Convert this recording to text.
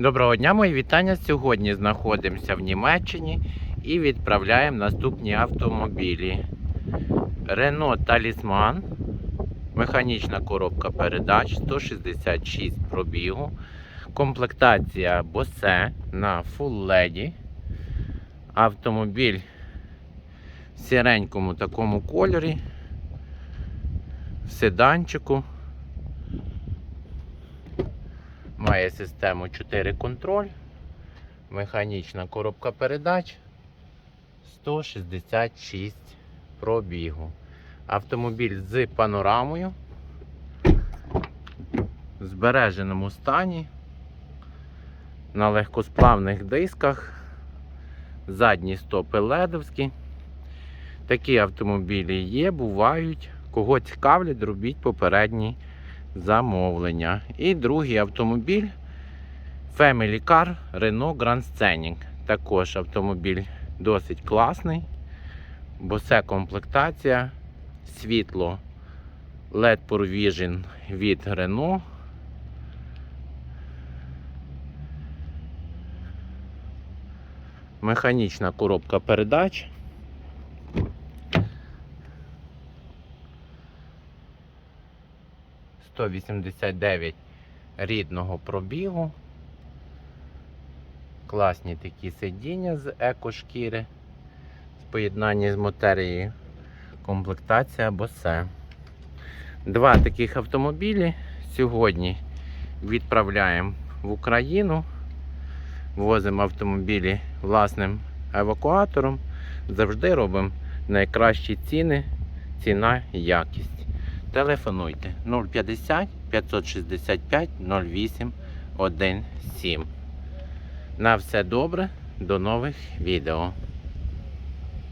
Доброго дня, мої вітання. Сьогодні знаходимося в Німеччині і відправляємо наступні автомобілі. Renault Talisman, механічна коробка передач 166 пробігу, комплектація Bose на Full LED. Автомобіль в сіренькому такому кольорі, в седанчику. Має систему 4 контроль, механічна коробка передач 166 пробігу. Автомобіль з панорамою в збереженому стані, на легкосплавних дисках, задні стопи ледовські. Такі автомобілі є, бувають. Кого цікавлять, робіть попередній замовлення. І другий автомобіль Family Car Renault Grand Scenic. Також автомобіль досить класний, бо це комплектація, світло LED Provision від Renault. Механічна коробка передач. Сто вісімдесят дев'ять рідного пробігу. Класні такі сидіння з екошкіри. В поєднанні з матерією. Комплектація Bose. Два таких автомобілі сьогодні відправляємо в Україну. Возимо автомобілі власним евакуатором. Завжди робимо найкращі ціни, ціна якість. Телефонуйте 050 565 08 17. На все добре, до нових відео.